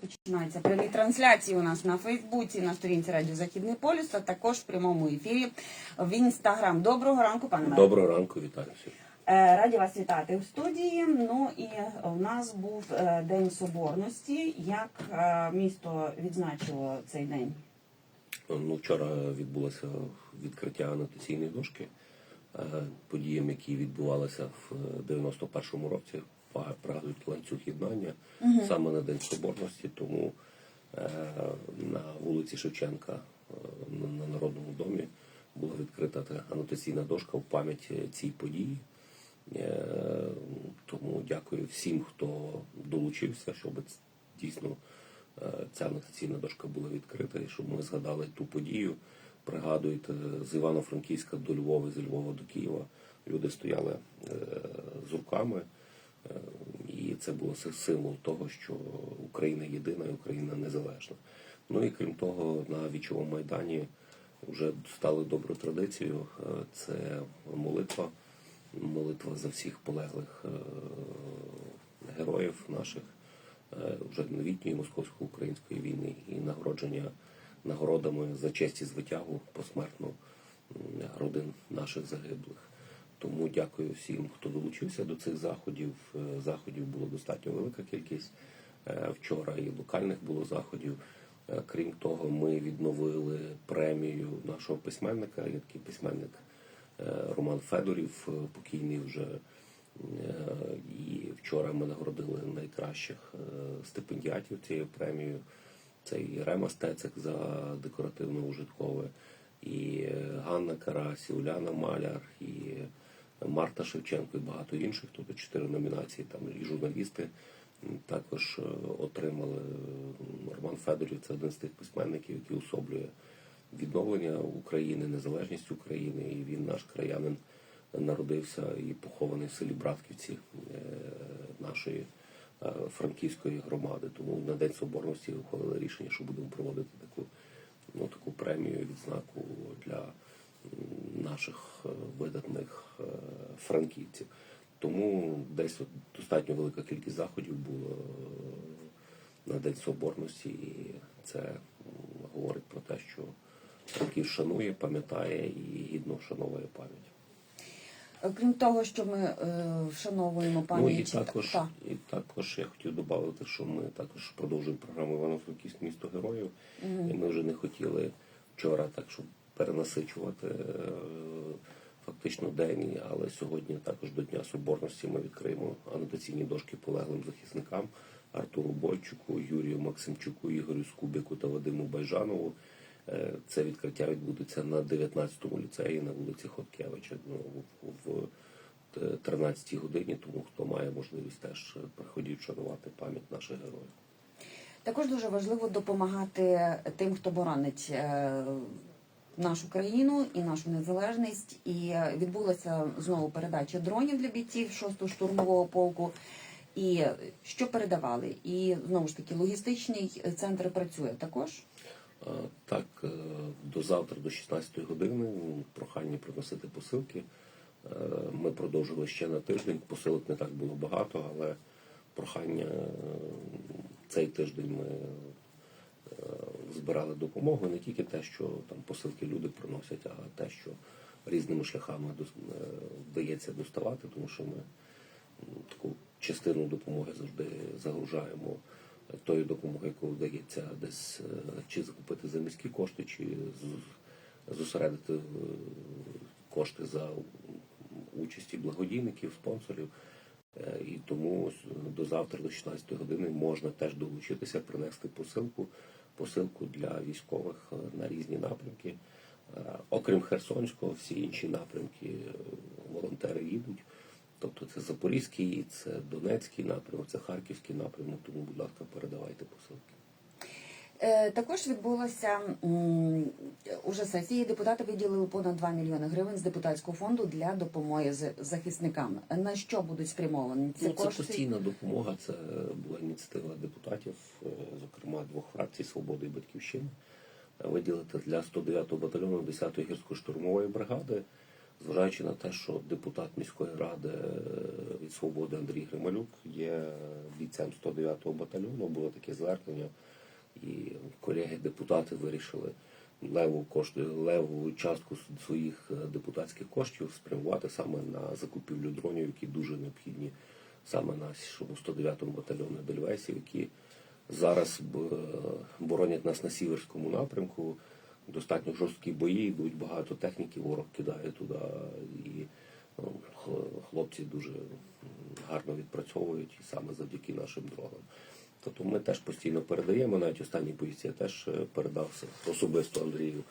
Починається прямі трансляції у нас на Фейсбуці, на сторінці Радіо Західний Полюс, а також в прямому ефірі в Інстаграм. Доброго ранку, пане Мирославе. Доброго ранку, вітаю всіх. Е, Раді вас вітати в студії. Ну і у нас був е, День Соборності. Як е, місто відзначило цей день? Ну, вчора відбулося відкриття анотаційної дошки. Подіям, які відбувалися в 91-му році, пригадують ланцюг єднання саме на День Соборності. Тому е, на вулиці Шевченка е, на- на Народному домі була відкрита анотаційна дошка в пам'ять цій події. Е, Тому дякую всім, хто долучився, щоб дійсно е, ця анотаційна дошка була відкрита, і щоб ми згадали ту подію. Пригадуєте, з Івано-Франківська до Львова, з Львова до Києва люди стояли е, з руками, і це було символ того, що Україна єдина і Україна незалежна. Ну і крім того, на вічовому майдані вже стали доброю традицією. е, Це молитва, молитва за всіх полеглих е, героїв наших е, вже новітньої московсько-української війни і нагородження нагородами за честь і звитягу посмертно родин наших загиблих. Тому дякую всім, хто долучився до цих заходів. Е, Заходів було достатньо велика кількість. Е, Вчора і локальних було заходів. Е, Крім того, ми відновили премію нашого письменника. Такий письменник Роман Федорів, покійний вже. І вчора ми нагородили найкращих стипендіатів цією премією. Це і Рема Стецик за декоративно-ужиткове, і Ганна Карась, і Уляна Маляр, і Марта Шевченко, і багато інших. Тобто чотири номінації. Там і журналісти також е, отримали. Роман Федорів це один з тих письменників, який особлює відновлення України, незалежність України, і він наш краянин народився і похований в селі Братківці е, нашої е, франківської громади. Тому на День Соборності ухвалили рішення, що будемо проводити таку, ну, таку премію, відзнаку для наших е, видатних е, франківців. Тому десь от достатньо велика кількість заходів було е, на День Соборності, і це говорить про те, що Франків шанує, пам'ятає і гідно вшановує пам'ять. Крім того, що ми е, вшановуємо пам'ять. Ну і також, та, і також я хотів додати, що ми також продовжуємо програму Івано-Франківськ місто героїв. І ми вже не хотіли вчора так, щоб перенасичувати е, фактично день, але сьогодні також до Дня Соборності ми відкриємо анотаційні дошки полеглим захисникам Артуру Бойчуку, Юрію Максимчуку, Ігорю Скубіку та Вадиму Байжанову. Е, Це відкриття відбудеться на 19-му ліцеї на вулиці Хоткевича ну, в, в 13 годині, тому хто має можливість теж е, приходіть вшанувати пам'ять наших героїв. Також дуже важливо допомагати тим, хто боронить е, нашу країну і нашу незалежність. І е, відбулася знову передача дронів для бійців 6-го штурмового полку. І що передавали? І знову ж таки логістичний центр працює також. Так, е, до завтра, до 16 години, прохання приносити посилки. Е, Ми продовжили ще на тиждень. Посилок не так було багато, але прохання е, цей тиждень ми е, збирали допомогу. Не тільки те, що там посилки люди приносять, а те, що різними шляхами е, вдається доставати, тому що ми таку частину допомоги завжди загружаємо тою допомогою, яку вдається десь е, чи закупити за міські кошти, чи зосередити е, кошти за участі благодійників, спонсорів. І тому до завтра, до 16 години, можна теж долучитися, принести посилку, посилку для військових е, на різні напрямки. Е, Окрім Херсонського, всі інші напрямки е, волонтери їдуть. Тобто це Запорізький, це Донецький напрямок, це Харківський напрямок, тому, будь ласка, передавайте посилки. Е, Також відбулася уже сесії. Депутати виділили понад 2 мільйони гривень з депутатського фонду для допомоги захисникам. На що будуть спрямовані ці Ну, це кошти? постійна допомога. Це була ініціатива депутатів, е, зокрема двох фракцій Свободи і Батьківщини, виділити для 109-го батальйону 10-ї гірсько-штурмової бригади зважаючи на те, що депутат міської ради е, від свободи Андрій Грималюк є бійцем 109-го батальйону, було таке звернення, і колеги-депутати вирішили леву кошту, леву частку своїх е, депутатських коштів спрямувати саме на закупівлю дронів, які дуже необхідні саме нашому 109-му батальйону Дельвейсів, які зараз б- боронять нас на сіверському напрямку. Достатньо жорсткі бої, йдуть багато техніки, ворог кидає туди, і ну, хлопці дуже гарно відпрацьовують і саме завдяки нашим дронам. Тобто ми теж постійно передаємо, навіть останній поїздці я теж е, передав особисто Андрію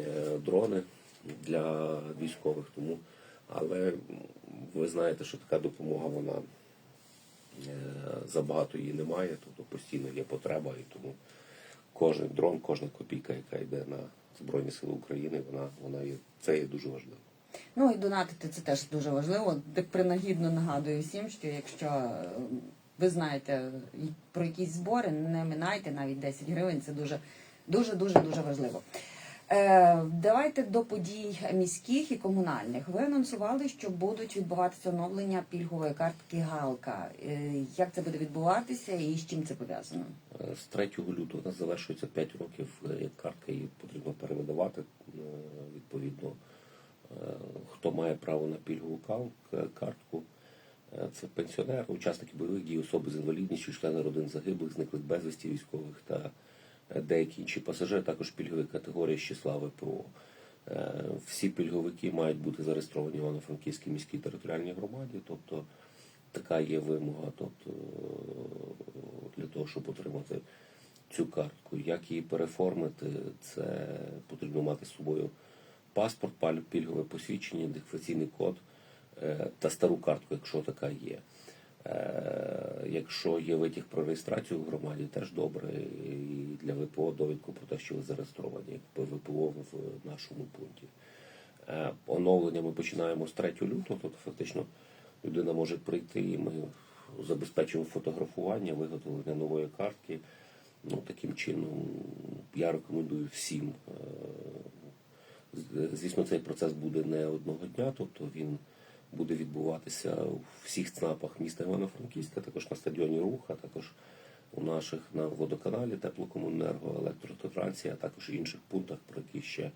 е, дрони для військових. Тому, але ви знаєте, що така допомога вона е, забагато її немає, тобто постійно є потреба, і тому кожен дрон, кожна копійка, яка йде на Збройні Сили України, вона, вона є, це є дуже важливо. Ну і донатити це теж дуже важливо. Так принагідно нагадую всім, що якщо е, ви знаєте про якісь збори, не минайте навіть 10 гривень. Це дуже дуже дуже дуже важливо. Е, давайте до подій міських і комунальних. Ви анонсували, що будуть відбуватися оновлення пільгової картки Галка. Е, як це буде відбуватися і з чим це пов'язано? Е, З 3 лютого у нас завершується 5 років, як картка її потрібно перевидавати. Е, Відповідно, хто має право на пільгову картку, це пенсіонери, учасники бойових дій, особи з інвалідністю, члени родин загиблих, зниклих безвісті військових та е, деякі інші пасажири, також пільгові категорії з числа ВПО. Е, Всі пільговики мають бути зареєстровані в Івано-Франківській міській територіальній громаді, тобто така є вимога тобто, для того, щоб отримати цю картку. Як її переформити, це потрібно мати з собою паспорт, пільгове посвідчення, ідентифікаційний код е, та стару картку, якщо така є. Е, Якщо є витяг про реєстрацію в громаді, теж добре. І для ВПО довідку про те, що ви зареєстровані як ВПО в нашому пункті. Е, Оновлення ми починаємо з 3 лютого, тобто фактично людина може прийти і ми забезпечуємо фотографування, виготовлення нової картки. Ну, таким чином я рекомендую всім. е, Звісно, цей процес буде не одного дня, тобто він буде відбуватися у всіх ЦНАПах міста Івано-Франківська, також на стадіоні Рух, а також у наших на водоканалі Теплокомуненерго, Електротрансі, також інших пунктах, про які ще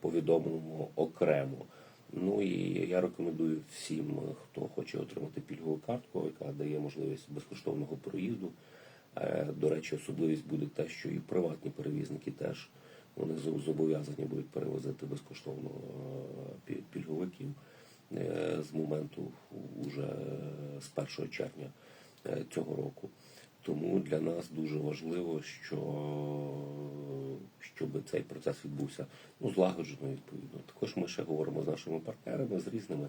повідомимо окремо. Ну і я рекомендую всім, хто хоче отримати пільгову картку, яка дає можливість безкоштовного проїзду. Е, До речі, особливість буде те, що і приватні перевізники теж вони зобов'язані будуть перевозити безкоштовно е, пі- пільговиків е, з моменту уже з 1 червня е, цього року. Тому для нас дуже важливо, що щоб цей процес відбувся ну, злагоджено відповідно. Також ми ще говоримо з нашими партнерами, з різними,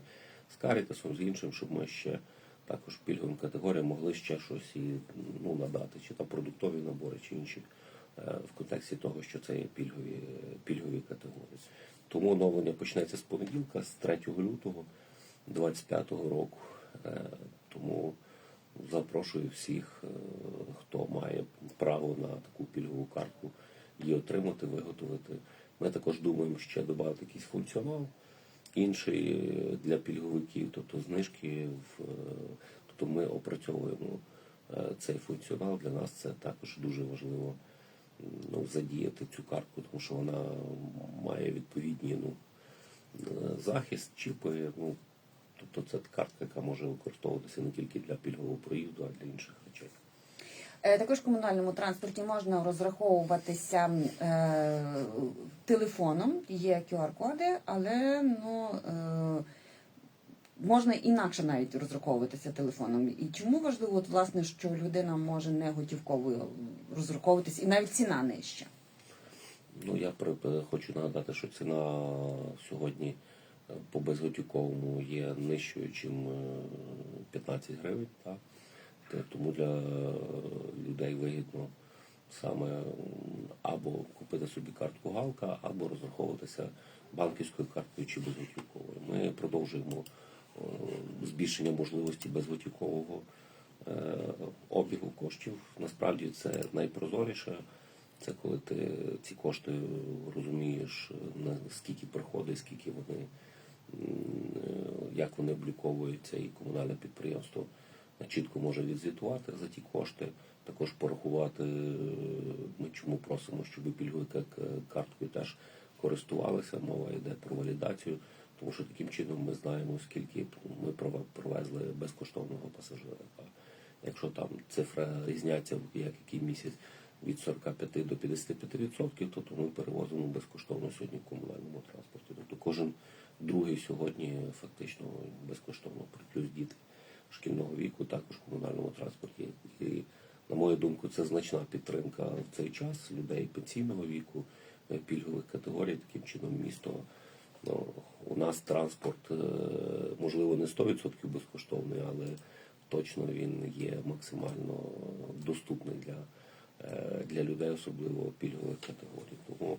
з Карітасом, з іншим, щоб ми ще також пільговим категоріям могли ще щось і ну, надати, чи там продуктові набори, чи інші е, в контексті того, що це є пільгові, пільгові категорії. Тому оновлення почнеться з понеділка, з 3 лютого 2025 року. Е, Тому запрошую всіх, е, хто має право на таку пільгову картку, її отримати, виготовити. Ми також думаємо ще додати якийсь функціонал інший для пільговиків, тобто знижки. Е, тобто ми опрацьовуємо цей функціонал. Для нас це також дуже важливо ну, задіяти цю картку, тому що вона має відповідні ну, захист, чіпи. Ну, тобто це картка, яка може використовуватися не тільки для пільгового проїзду, а для інших речей. Е, Також в комунальному транспорті можна розраховуватися е, телефоном, є QR-коди, але ну, е, можна інакше навіть розраховуватися телефоном. І чому важливо, от, власне, що людина може не готівковою розраховуватися, і навіть ціна нижча? Ну, я е, хочу нагадати, що ціна сьогодні по безготівковому є нижчою, ніж 15 гривень. Так? Тому для е, людей вигідно саме або купити собі картку Галка, або розраховуватися банківською карткою чи безготівковою. Ми продовжуємо е, збільшення можливості безготівкового е, обігу коштів. Насправді це найпрозоріше. Це коли ти ці кошти розумієш, на скільки приходить, скільки вони як вони обліковуються, і комунальне підприємство чітко може відзвітувати за ті кошти. Також порахувати, е, ми чому просимо, щоб пільговою карткою теж користувалися. Мова йде про валідацію, тому що таким чином ми знаємо, скільки ми провезли безкоштовного пасажира. А Якщо там цифра різняться як який місяць від 45 до 55 відсотків, то, то ми перевозимо безкоштовно сьогодні в комунальному транспорті. Тобто кожен другий сьогодні фактично безкоштовно плюс діти шкільного віку також в комунальному транспорті. І на мою думку, це значна підтримка в цей час людей пенсійного віку, е, пільгових категорій. Таким чином місто ну, у нас транспорт, е, можливо, не 100% безкоштовний, але точно він є максимально доступний для, для людей, особливо пільгових категорій. Тому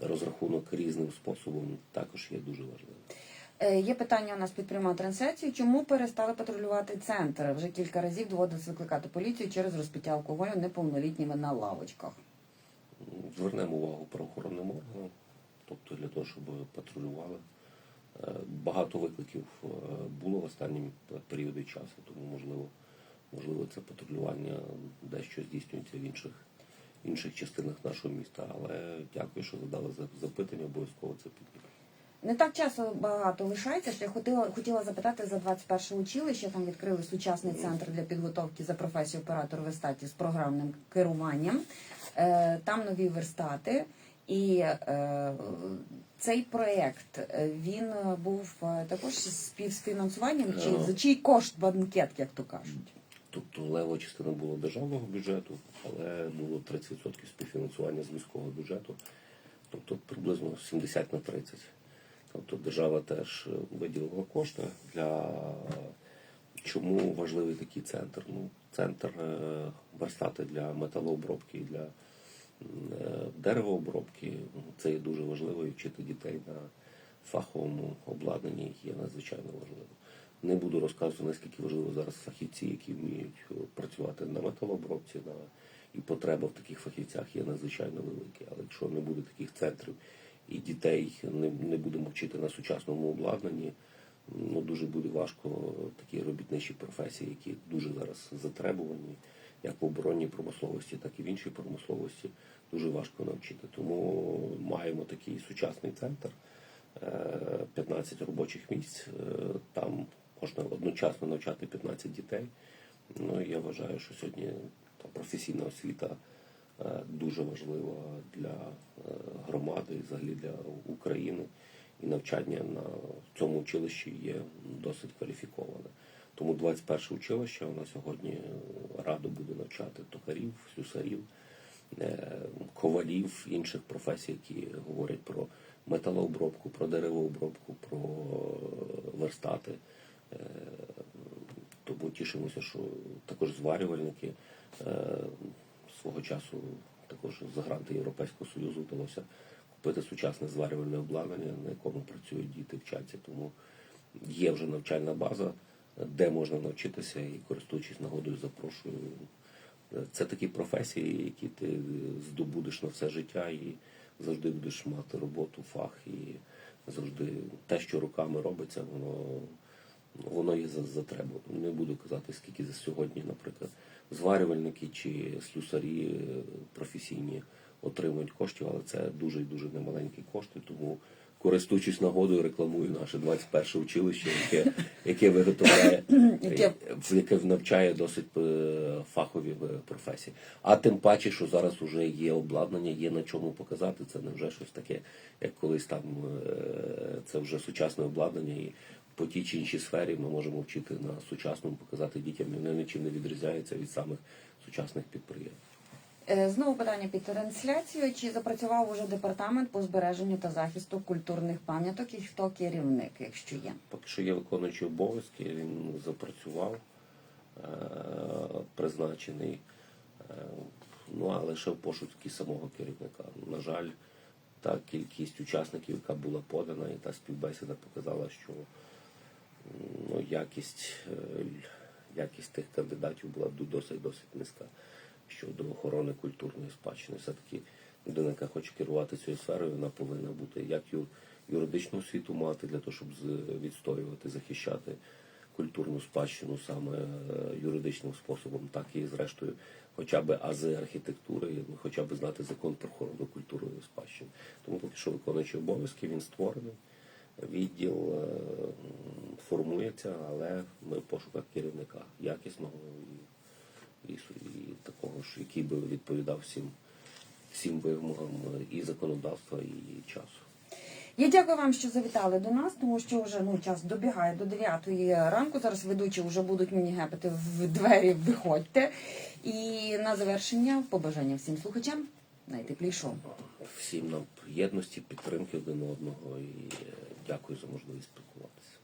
розрахунок різним способом також є дуже важливим. Е, Є питання у нас під прямою трансляцією. Чому перестали патрулювати центр? Вже кілька разів доводилось викликати поліцію через розпиття алкоголю неповнолітніми на лавочках. Звернемо увагу правоохоронним органам, тобто для того, щоб патрулювали. Е, Багато викликів е, було в останні періоди часу, тому можливо, можливо, це патрулювання дещо здійснюється в інших, інших частинах нашого міста. Але дякую, що задали за- запитання, обов'язково це підтримую. Не так часу багато лишається. що Я хотіла, хотіла запитати за 21 училище. Там відкрили сучасний центр для підготовки за професію оператор верстатів з програмним керуванням. Е, Там нові верстати. І е, цей проєкт е, він був е, також з співфінансуванням, чи Е. за чий кошт банкет, як то кажуть. Тобто лева частина була державного бюджету, але було 30% співфінансування з міського бюджету, тобто приблизно 70 на 30. Тобто держава теж е, виділила кошти для чому важливий такий центр? Ну, центр е, верстати для металообробки, для е, деревообробки. Ну, Це є дуже важливо і вчити дітей на фаховому обладнанні є надзвичайно важливо. Не буду розказувати, наскільки важливо зараз фахівці, які вміють е, працювати на металообробці, на і потреба в таких фахівцях є надзвичайно велика. Але якщо не буде таких центрів і дітей не, не будемо вчити на сучасному обладнанні, ну дуже буде важко такі робітничі професії, які дуже зараз затребувані, як в оборонній промисловості, так і в іншій промисловості, дуже важко навчити. Тому маємо такий сучасний центр. Е, 15 робочих місць. Е, Там можна одночасно навчати 15 дітей. Ну я вважаю, що сьогодні професійна освіта е, дуже важлива для е, громади взагалі для України. І навчання на цьому училищі є досить кваліфіковане. Тому 21 училище нас сьогодні е, радо буде навчати токарів, слюсарів, е, ковалів, інших професій, які говорять про металообробку, про деревообробку, про верстати. Е, Тому тішимося, що також зварювальники е, свого часу також за гранти Європейського Союзу вдалося купити сучасне зварювальне обладнання, на якому працюють діти, вчаться. Тому є вже навчальна база, де можна навчитися і користуючись нагодою, запрошую. Це такі професії, які ти здобудеш на все життя і завжди будеш мати роботу, фах, і завжди те, що руками робиться, воно, воно є за- затребу. Не буду казати, скільки за сьогодні, наприклад, зварювальники чи слюсарі е, професійні отримують коштів, але це дуже і дуже немаленькі кошти, тому користуючись нагодою, рекламую наше 21 училище, яке, яке виготовляє, Яке- яке навчає досить е, фахові е, професії. А тим паче, що зараз вже є обладнання, є на чому показати. Це не вже щось таке, як колись там е, це вже сучасне обладнання, і по тій чи іншій сфері ми можемо вчити на сучасному, показати дітям, і воно нічим не відрізняється від самих сучасних підприємств. Е, Знову питання під трансляцією. Чи запрацював уже департамент по збереженню та захисту культурних пам'яток і хто керівник, якщо є? Поки що є виконуючий обов'язки, він запрацював, е, призначений, е, ну але ще в пошуці самого керівника. На жаль, та кількість учасників, яка була подана, і та співбесіда показала, що ну, якість, е, якість тих кандидатів була досить досить низька щодо охорони культурної спадщини. Все-таки людина, яка хоче керувати цією сферою, вона повинна бути як юридичну освіту мати для того, щоб відстоювати, захищати культурну спадщину саме е, юридичним способом, так і зрештою, хоча б ази архітектури, ну, хоча б знати закон про охорону культурної спадщини. Тому поки що виконуючий обов'язки, він створений. Відділ е, формується, але ми в пошуках керівника якісного і, і, і такого ж, який би відповідав всім, всім вимогам і законодавства, і часу. Я дякую вам, що завітали до нас, тому що вже ну час добігає до 9 ранку. Зараз ведучі вже будуть мені гепати в двері. Виходьте. І на завершення побажання всім слухачам найтеплішого. Всім нам єдності, підтримки один одного і е, дякую за можливість спілкуватися.